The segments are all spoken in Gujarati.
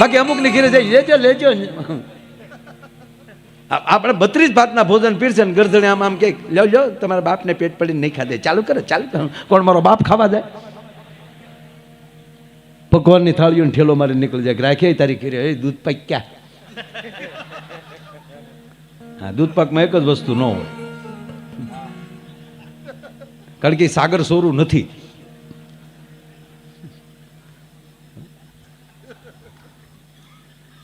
બાકી અમુકની ઘેરે જાય, લેજો લેજો. આપણે બત્રીસ ભાતના ભોજન પીરશે ને ગરદણે આમ આમ કે, લ્યો લ્યો, તમારા બાપને પેટ પડીને નહીં ખાધે. ચાલુ કરે ચાલુ કરે. કોણ મારો બાપ ખાવા જાય? ભગવાનની થાળીઓને ઠેલો મારી નીકળી જાય રાખે તારી ઘેરે? એ દૂધ પાક ક્યાં? હા, દૂધ પાકમાં એક જ વસ્તુ ન હોય. કારણ કે સાગર સોરું નથી.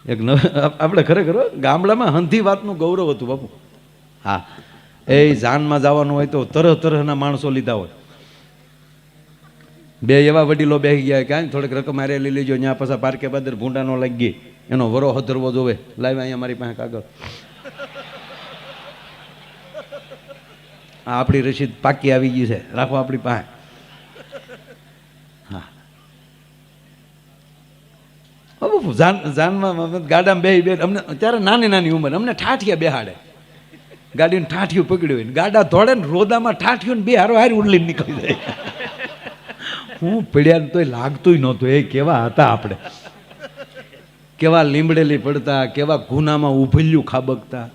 એક નવ આપણે ખરેખર ગામડામાં હંધી વાતનું ગૌરવ હતું બાપુ. હા. એ જાનમાં જવાનું હોય તો તરહ તરહના માણસો લીધા હોય. બે એવા વડીલો બેસી ગયા કાંઈ થોડીક રકમ મારે લઈ લેજો ત્યાં પાછા પાર્કે બાદર ભૂંડાનો લાગી એનો વરો હધરવો જોવે. લાવ્યા અહીંયા મારી પાસે કાગળ. આ આપણી રસીદ પાકી આવી ગઈ છે. રાખો આપણી પાસે. હા. હવે જાન, જાનમાં ગાડામાં બે બે અમને ત્યારે નાની નાની ઉંમર, અમને ઠાઠિયા બેહાડે. ગાડીને ઠાઠિયું પકડ્યું હોય ગાડા ધોડે ને રોદામાં ઠાઠિયું બે હારો હારી ઉડલીને નીકળી જાય. હું પડ્યા ને તોય લાગતુંય નહોતું. એ કેવા હતા આપણે? કેવા લીમડેલી પડતા, કેવા ગુનામાં ઉભલ્યું ખાબકતા.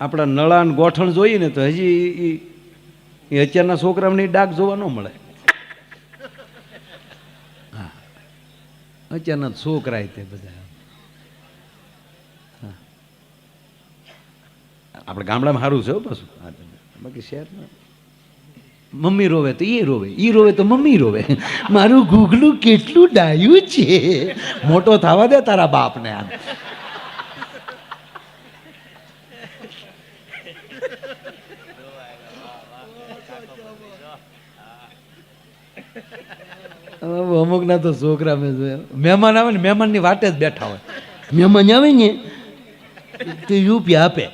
આપણા નળા ગોઠણ જોઈએ ને તો હજી એ અત્યારના છોકરાઓની ડાક જોવા ન મળે. અત્યારના છોકરા તે બધા. આપણે ગામડામાં સારું છે હો પાછું. બાકી શહેરમાં. મમ્મી રોવે તો એ રોવે એ રોવે તો મમ્મી રોવે. મારું ગુગલું કેટલું ડાયું છે. મોટો થવા દે તારા બાપને આમ. અમુકના તો છોકરા મેં જોયા. મહેમાન આવે ને મહેમાનની વાટે જ બેઠા હોય. મહેમાન આવે ને તે યુપી આપે.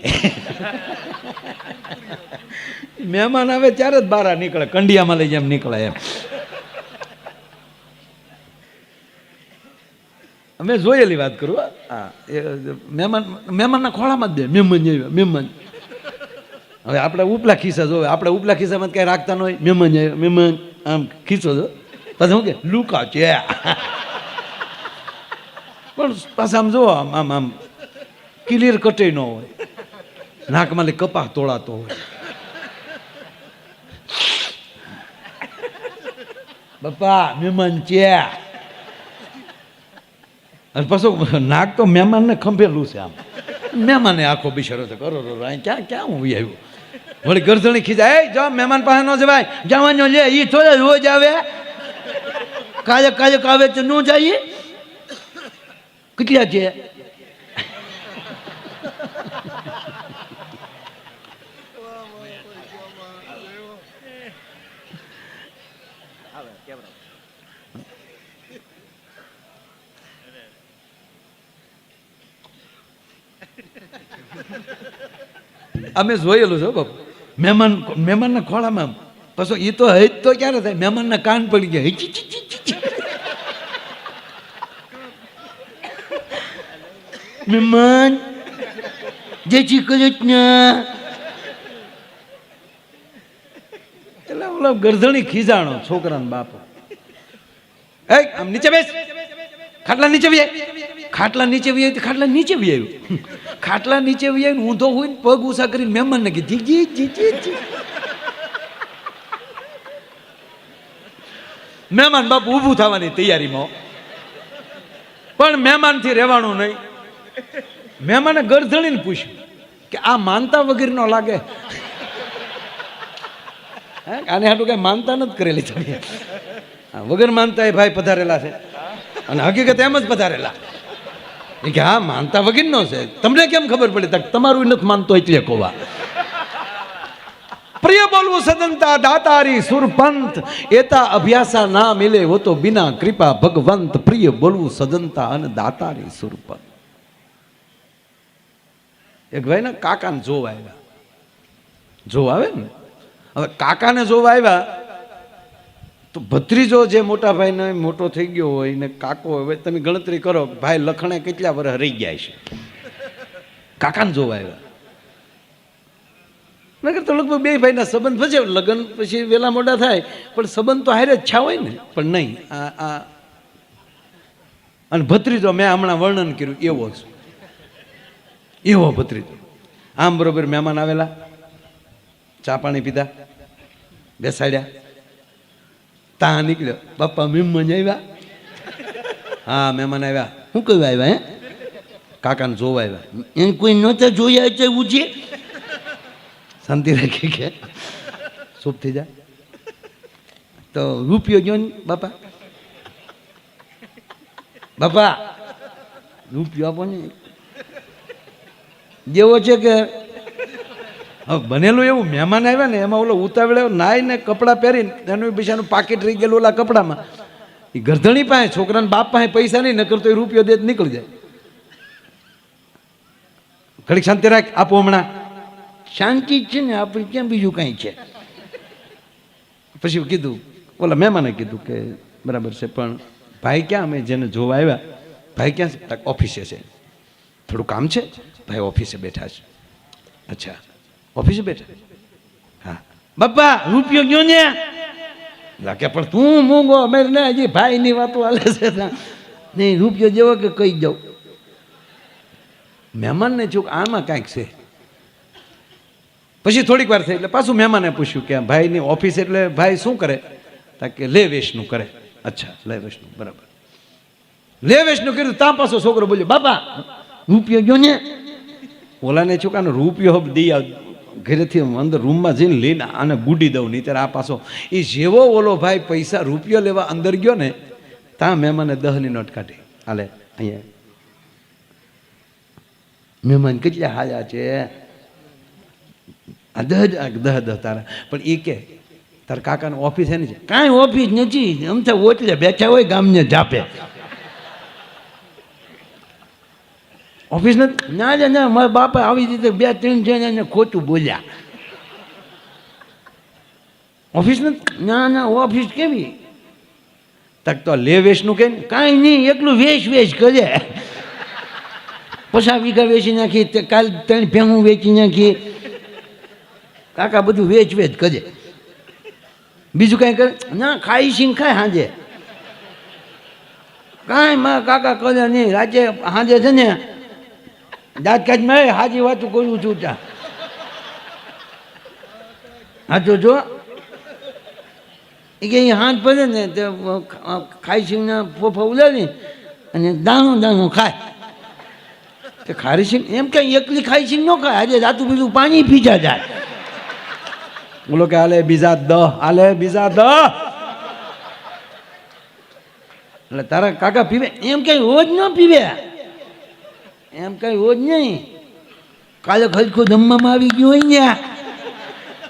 મહેમાન આવે ત્યારે જ બહાર નીકળે કંડિયામાં લઈ જેમ નીકળે એમ. અમે જોયેલી વાત કરું હો. મહેમાન મહેમાનના ખોળામાં જ દે મહેમાન આવ્યા મહેમાન. હવે આપણે ઉપલા ખિસ્સા જોવે આપણે ઉપલા ખિસ્સામાં કઈ રાખતા ન હોય મહેમાન આવ્યા મહેમાન આમ ખીસો જો. પછી શું કે, લુકા છે. પણ પાછા આમ જો, આમ આમ આમ ક્લિયર કટે ન હોય. નાકમાં લે કપા તોડાતો હોય. બાપા, મહેમાન છે. અને પાછું નાક તો મહેમાનને ખંભેલું છે આમ. મહેમાને આખો બિચારો છે કરો રો અહીં ક્યાં ક્યાં હું આવ્યું? વળી ગરજણી ખીજાય, એ, જો, મહેમાન પાસે ન જવાય, જવાનો લે એ થોડે રોજ આવે. કાયક કાયક આવે તો ન જઈએ? કેટલા છે? અમે જોયેલું છે બાપુ. મહેમાન મહેમાનના ખોળામાં. પછી એ તો હજ તો ક્યારે થાય? મહેમાનના કાન પડી ગયા. હિચી Jadi કૃષ્ણ એટલે ઓલા ગરધણી ખીજાણો છોકરાનો બાપો. એ આમ નીચે બેસ. ખાટલા નીચે વી ખાટલા નીચે વી આવી ખાટલા નીચે વી આવ્યું. ખાટલા નીચે વી આવીને ઊંધો હોય ને પગ ઉષા કરીને મહેમાન ને કીધી જી જી જી જી. મહેમાન બાપ ઊભું થવાની તૈયારીમાં. પણ મહેમાનથી રહેવાનું નહીં. મહેમાને ગરધણીને પૂછ્યું કે આ માનતા વગેરેનો લાગે? આને હાટું કઈ માનતા નથી કરેલી તમે. વગર માનતા એ ભાઈ પધારેલા છે. અને હકીકત એમ જ પધારેલા. કે હા, માનતા વગરનો છે. તમને કેમ ખબર પડી? તમારું નથી માનતો એટલે કોવા. પ્રિય બોલવું સદંતા, દાતારી સુરપંત એતા અભ્યાસા ના મિલે હો તો બિના કૃપા ભગવંત. પ્રિય બોલવું સદંતા અને દાતારી સુરપંથ. એક ભાઈ ને કાકાને જોવા આવ્યા. જોવા આવે ને? હવે કાકાને જોવા આવ્યા, તો ભત્રીજો જે મોટા ભાઈને મોટો થઈ ગયો હોય, ને કાકો હવે તમે ગણતરી કરો, ભાઈ લખણે કેટલા વર્ષ રહી ગયા છે? કાકાને જોવા આવ્યા. નગર તો લગભગ બે ભાઈના સંબંધ પછી લગ્ન પછી વેલા મોડા થાય, પણ સંબંધ તો હારે જ છા હોય ને. પણ નહીં, આ આ. અને ભત્રીજો મેં હમણાં વર્ણન કર્યું, એવો જ. એવો ભત્રીજો. આમ બરોબર મહેમાન આવેલા. ચા પાણી પીધા. બેસાડ્યા. તા નીકળ્યો. બાપા મહેમાન આવ્યા. હા, મહેમાન આવ્યા. શું કહ્યું આવ્યા, હે? કાકાને જોવા આવ્યા. એમ કોઈ નહોતા જોયા છે? ઉજે શાંતિ રાખી કે. ચૂપ થઈ જા. તો રૂપિયો ગયો ને, બાપા? બાપા, રૂપિયો આપો ને. જેવો છે કે બનેલું એવું મહેમાન આવ્યા ને એમાં ઓલો ઉતાવળે નાહીને કપડાં પહેરીને એનું બિચાનું પાકીટ રહી ગયેલું ઓલા કપડામાં. એ ગરધણી પાસે છોકરાને બાપ પાસે પૈસા નહીં નકર તો એ રૂપિયો દે નીકળી જાય. ઘડીક શાંતિ રાખ આપો હમણાં. શાંતિ છે ને આપણે ક્યાં બીજું કાંઈ છે? પછી કીધું ઓલા મહેમાને કીધું કે બરાબર છે પણ ભાઈ ક્યાં? અમે જેને જોવા આવ્યા ભાઈ ક્યાં ઓફિસે છે. થોડું કામ છે? ભાઈ ઓફિસે બેઠા છે. અચ્છા. ઓફિસે બેઠા? હા. બાપા, રૂપિયો ગયો ને? લાગે પણ તું મૂંગો, અમે ને હજી ભાઈની વાતો હાલે છે. નહીં, રૂપિયો જેવો કે કહી જાઉં મહેમાનને ચૂક આમાં કાંઈક છે. પછી થોડીક વાર થઈ એટલે પાછું મહેમાને પૂછ્યું કે ભાઈની ઓફિસ એટલે ભાઈ શું કરે? કે લે વેશનું કરે. અચ્છા, લે વેશનું, બરાબર. લે વેશનું કર્યું ત્યાં પાછો છોકરો બોલ્યો, બાપા, રૂપિયો ગયો ને? ઓલાને છોકરાનો રૂપિયો દઈ ઘરેથી અંદર રૂમમાં જઈને લઈને આને ગુડી દઉં, નહીં આ પાછો, એ જેવો ઓલો ભાઈ પૈસા રૂપિયો લેવા અંદર ગયો ને ત્યાં મહેમાને દહની નોટ કાઢી. હાલે, અહીંયા. મહેમાન કેટલા હાજા છે? આ દહ દહ દહ તારા. પણ એ કે, તારા કાકાનું ઓફિસ એની છે? કાંઈ ઓફિસ નથી અમથા ઓટલે બેઠા હોય ગામને જાપે. ઓફિસ નથી? ના જ ના, મારા બાપા આવી રીતે બે, ત્રણ છે એને ખોટું બોલ્યા. ઓફિસ નથી? ના ના, ઓફિસ કેવી? તક તો લે વેશનું કે કાંઈ નહીં, એકલું વેચ વેચ કરે. પછા વીઘા વેચી નાખી કાલ ત્રણ ભેહું વેચી નાખી. કાકા બધું વેચ વેચ કરે. બીજું કાંઈ કરે? ના, ખાઈ છીને ખાય સાંજે કાંઈ મારા કાકા કરે નહીં. રાજે સાંજે છે ને દાંત કાઢ મેં હાજી વાતું કહું છું ત્યાં. હાચો જો. એ કે અહીં હાથ પડે ને, તે ખાઈ ને ફોફા ઉલાડી અને દાણો દાણો ખાય. તે ખારી સિંગ એમ કે એકલી ખાઈ સિંગ ન ખાય, આજે રાતું બીજું પાણી પીજા જાય. બોલો કે આલે બીજા દ આલે બીજા દ એટલે તારા કાકા પીવે, એમ કઈ રોજ ન પીવે. એમ કઈ રોજ નહીં. કાલે ખલખો દમવામાં આવી ગયું હોય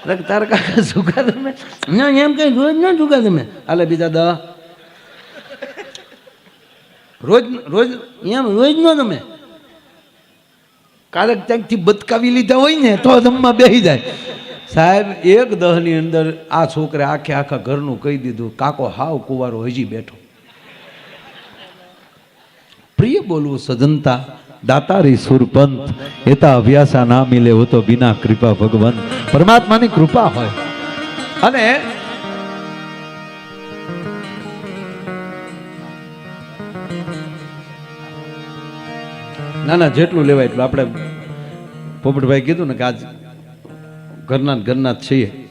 ને તારા કાકા સુકા તમે. ના, એમ કઈ રોજ ના સુકા તમે. આલે બીજા દ રોજ રોજ, એમ રોજ નો તમે. કાલે ક્યાંકથી બતકાવી લીધા હોય ને, તો જમવા બેસી જાય. સાહેબ, એક દહની અંદર આ છોકરે આખે આખા ઘરનું કહી દીધું, કાકો, હાવ કુવારો હજી બેઠો. પ્રિય બોલવું સજનતા દાતારી સુરપંત એતા અભ્યાસા ના મિલે હો તો બિના કૃપા ભગવાન પરમાત્માની કૃપા હોય. અને ના ના જેટલું લેવાય એટલું. આપણે પોપટભાઈ કીધું ને કે આજ ઘરના ઘરના જ છીએ.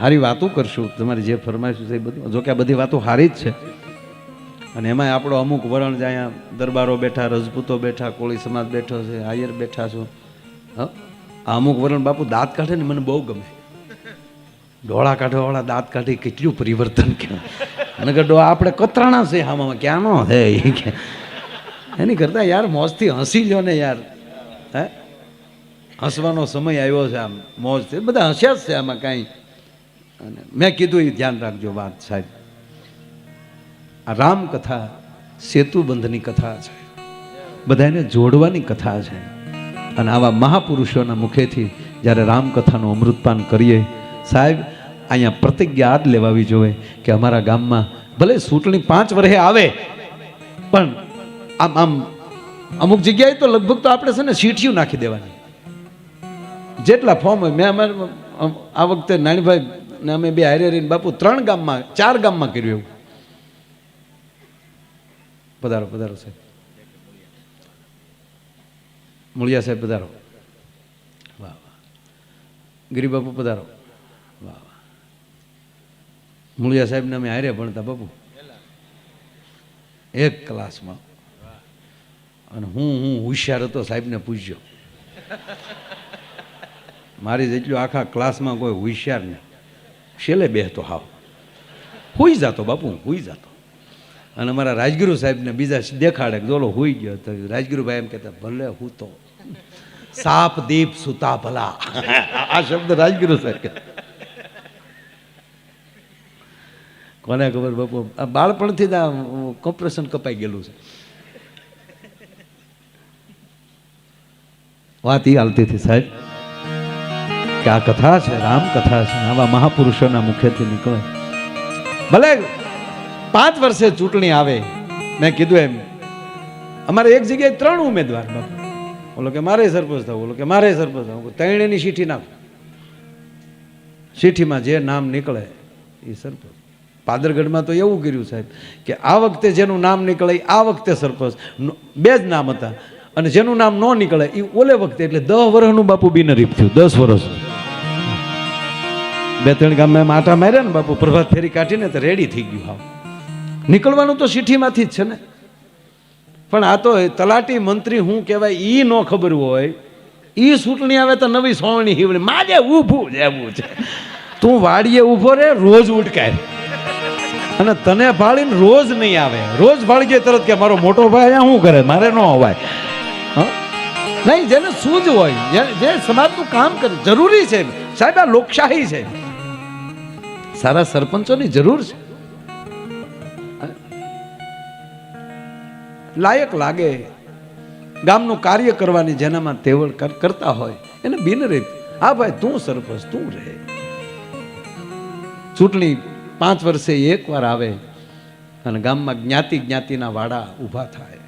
સારી વાતો કરશું. તમારી જે ફરમાઈશું છે એ બધું. જોકે આ બધી વાતો સારી જ છે. અને એમાંય આપણો અમુક વરણ જ અહીંયા દરબારો બેઠા, રજપૂતો બેઠા, કોળી સમાજ બેઠો છે, આયર બેઠા છો. હા? અમુક વરણ બાપુ દાંત કાઢે ને મને બહુ ગમે. ડોળા કાઢવાવાળા દાંત કાઢી કેટલું પરિવર્તન કહેવાય. અને કે આપણે કતરાણા છે આમાં, ક્યાંનો હે એની કરતાં યાર મોજથી હસી લો ને યાર. હે? હસવાનો સમય આવ્યો છે આમ મોજથી બધા હસ્યા જ છે આમાં કાંઈ. અને મેં કીધું એ ધ્યાન રાખજો વાત સાહેબ. આ રામકથા સેતુબંધની કથા છે. બધાને જોડવાની કથા છે. અને આવા મહાપુરુષોના મુખેથી જ્યારે રામકથાનું અમૃતપાન કરીએ, સાહેબ, અહીંયા પ્રતિજ્ઞા યાદ લેવાવી જોઈએ કે અમારા ગામમાં ભલે ચૂંટણી પાંચ વર્ષે આવે, પણ આમ આમ, અમુક જગ્યાએ તો લગભગ તો આપણે છે ને સીઠિયું નાખી દેવાની. જેટલા ફોર્મ હોય, મેં અમારે આ વખતે નાનીભાઈ ને અમે બે હારે બાપુ ત્રણ ગામમાં, ચાર ગામમાં કર્યું એવું. પધારો પધારો સાહેબ. મૂળિયા સાહેબ, પધારો. વાહ વાહ. ગિરિબાપુ પધારો. વાહ વાહ. મૂળિયા સાહેબને અમે હારે ભણતા બાપુ. એક ક્લાસમાં. અને હું હું હોશિયાર હતો, સાહેબને પૂછ્યો મારી જેટલું આખા ક્લાસમાં કોઈ હોશિયાર ને છેલ્લે બેહતો હાવ. હુઈ જતો બાપુ, હુઈ જતો. અને અમારા રાજગુરુ સાહેબને બીજા દેખાડે કે જોલો હોઈ ગયો તો રાજગુરુભાઈ એમ કહેતા, ભલે હું તો સાપ દીપ સુતા ભલા. આ શબ્દ રાજગુરુ સાહેબ કોને ખબર બાપુ, આ બાળપણથી જ આ કપાઈ ગયેલું છે. વાત એ હાલતી હતી સાહેબ કે આ કથા છે રામ કથા છે, આવા મહાપુરુષોના મુખેથી નીકળે. ભલે પાંચ વર્ષે ચૂંટણી આવે, મેં કીધું એમ, અમારે એક જગ્યાએ ત્રણ ઉમેદવાર બાપુ. બોલો કે મારે સરપંચ થવું, બોલો કે મારે સરપંચ થવું ત્રણેયની ચીઠી નાખો. ચીઠીમાં જે નામ નીકળે એ સરપંચ. પાદરગઢમાં તો એવું કર્યું સાહેબ, કે આ વખતે જેનું નામ નીકળે આ વખતે સરપંચ. બે જ નામ હતા. અને જેનું નામ ન નીકળે એ ઓલે વખતે, એટલે દસ વર્ષનું બાપુ બિનરીફ થયું, દસ વર્ષ. બે ત્રણ ગામમાં આટા માર્યા ને બાપુ, પ્રભાત ફેરી કાઢીને તો રેડી થઈ ગયું હાવ. નીકળવાનું તો સીઠીમાંથી જ છે ને. પણ આ તો તલાટી મંત્રી શું કહેવાય એ ન ખબર હોય. એ સૂંટણી આવે તો નવી સોવણી હિવણી માજે ઊભું રહેવું છે. તું વાડીએ ઊભો રે, રોજ ઉટકાય અને તને ભાળીને રોજ નહીં આવે. રોજ ભાળી તરત કે મારો મોટો ભાઈ શું કરે? મારે ન અવાય. હં? નહીં, જેને સૂઝ હોય જે સમાજનું કામ કરે, જરૂરી છે. સાહેબ, આ લોકશાહી છે. સારા સરપંચોની જરૂર છે. લાયક લાગે. ગામનું કાર્ય કરવાની જેનામાં તેવળ કરતા હોય, એને બિનરીત હા ભાઈ તું સરપંચ, તું રહે ચૂંટણી પાંચ વર્ષે એકવાર આવે અને ગામમાં જ્ઞાતિ જ્ઞાતિના વાડા ઊભા થાય.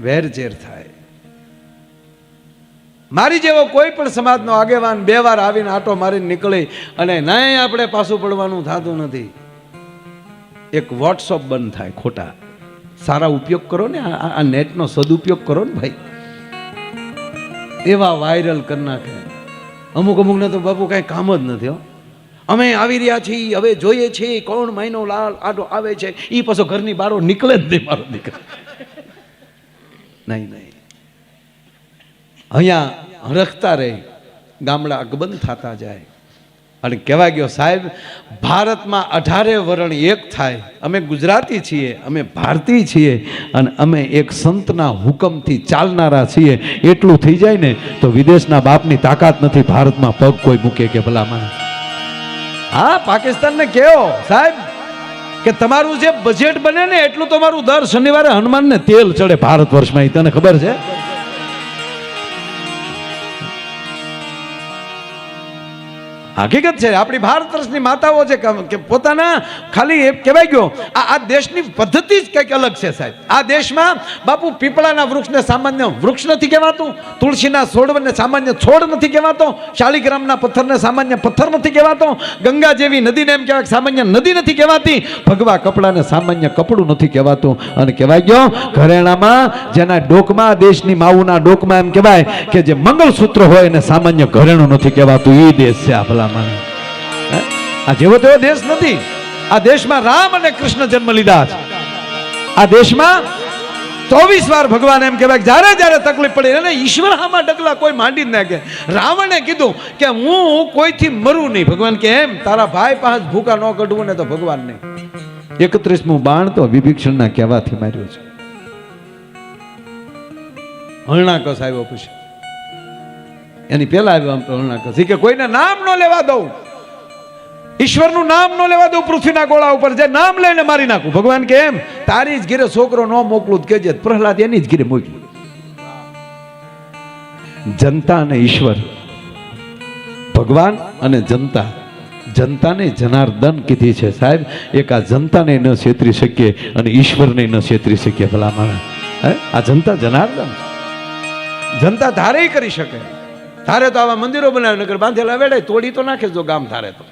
વેરઝેર થાય. મારી જેવો કોઈ પણ સમાજનો આગેવાન બે વાર આવીને આટો મારીને નીકળે અને નહીં આપણે પાછું પડવાનું થતું નથી. એક વોટ્સઅપ બંધ થાય ખોટા. સારા ઉપયોગ કરો ને, આ નેટનો સદુપયોગ કરો ને ભાઈ. એવા વાયરલ કરી નાખે. અમુક અમુકને તો બાપુ કાંઈ કામ જ નથી, હો. અમે આવી રહ્યા છીએ, હવે જોઈએ છીએ કોણ મહિનો લાલ આડો આવે છે. એ પાછો ઘરની બારો નીકળે જ નહીં મારો દીકરો. નહીં નહીં. અહીંયા હરખતા રહે. ગામડા અકબંધ થતા જાય. અને કહેવા ગયો, સાહેબ, ભારતમાં અઢારે વરણ એક થાય. અમે ગુજરાતી છીએ, અમે ભારતીય છીએ, અને અમે એક સંતના હુકમથી ચાલનારા છીએ. એટલું થઈ જાય ને, તો વિદેશના બાપની તાકાત નથી ભારતમાં પગ કોઈ મૂકે કે ભલામાં હા, પાકિસ્તાનને કહો, સાહેબ, કે તમારું જે બજેટ બને ને, એટલું તમારું દર શનિવારે હનુમાનને તેલ ચડે ભારત વર્ષમાં. એ તને ખબર છે? હકીકત છે, આપણી ભારત વર્ષની માતાઓ છે કે- પોતાના ખાલી કહેવાય ગયો, આ આ દેશની પદ્ધતિ જ કંઈક અલગ છે સાહેબ. આ દેશમાં બાપુ પીપળાના વૃક્ષને સામાન્ય વૃક્ષ નથી કહેવાતું, તુલસીના છોડને સામાન્ય છોડ નથી કહેવાતો, શાલિગ્રામના પથ્થરને સામાન્ય પથ્થર નથી કહેવાતો, ગંગા જેવી નદીને એમ કહેવાય સામાન્ય નદી નથી કહેવાતી, ભગવા કપડાને સામાન્ય કપડું નથી કહેવાતું. અને કહેવાય ગયો, ઘરેણામાં જેના ડોકમાં, દેશની માવુના ડોકમાં એમ કહેવાય કે જે મંગળસૂત્ર હોય એને સામાન્ય ઘરેણું નથી કહેવાતું. એ દેશ છે આ ભલામાં આ જેવો તેવો દેશ નથી. આ દેશમાં રામ અને કૃષ્ણ જન્મ લીધા છે. આ દેશમાં ચોવીસ વાર ભગવાન એમ કહેવાય જ્યારે જ્યારે તકલીફ પડી અને ઈશ્વર આમાં ડગલા કોઈ માંડી જ ના કે રાવણે કીધું કે હું કોઈથી મરું નહીં. ભગવાન કે એમ, તારા ભાઈ પાસે ભૂકા ન કઢવું ને તો ભગવાન નહીં. એકત્રીસમું બાણ તો વિભીક્ષણના કહેવાથી માર્યું છે. હરણાકસ આવ્યો પછી. એની પહેલા આવ્યો હરણાકસ કસી કે કોઈને નામ ન લેવા દઉં. ઈશ્વરનું નામ ન લેવા દઉં પૃથ્વીના ગોળા ઉપર. જે નામ લઈને મારી નાખું. ભગવાન કે એમ, તારી જ ઘીરે છોકરો ન મોકલું કેજે પ્રહલાદ એની જ ઘીરે મોકલું. જનતા અને ઈશ્વર, ભગવાન અને જનતા. જનતાને જનાર્દન કીધી છે સાહેબ. એક આ જનતાને ન છેતરી શકીએ અને ઈશ્વરને ન છેતરી શકીએ ભલા માણસ. આ જનતા જનાર્દન જનતા ધારે કરી શકે. ધારે તો આવા મંદિરો બનાવે નગર બાંધેલા વેડે તોડી તો નાખે જો ગામ ધારે તો.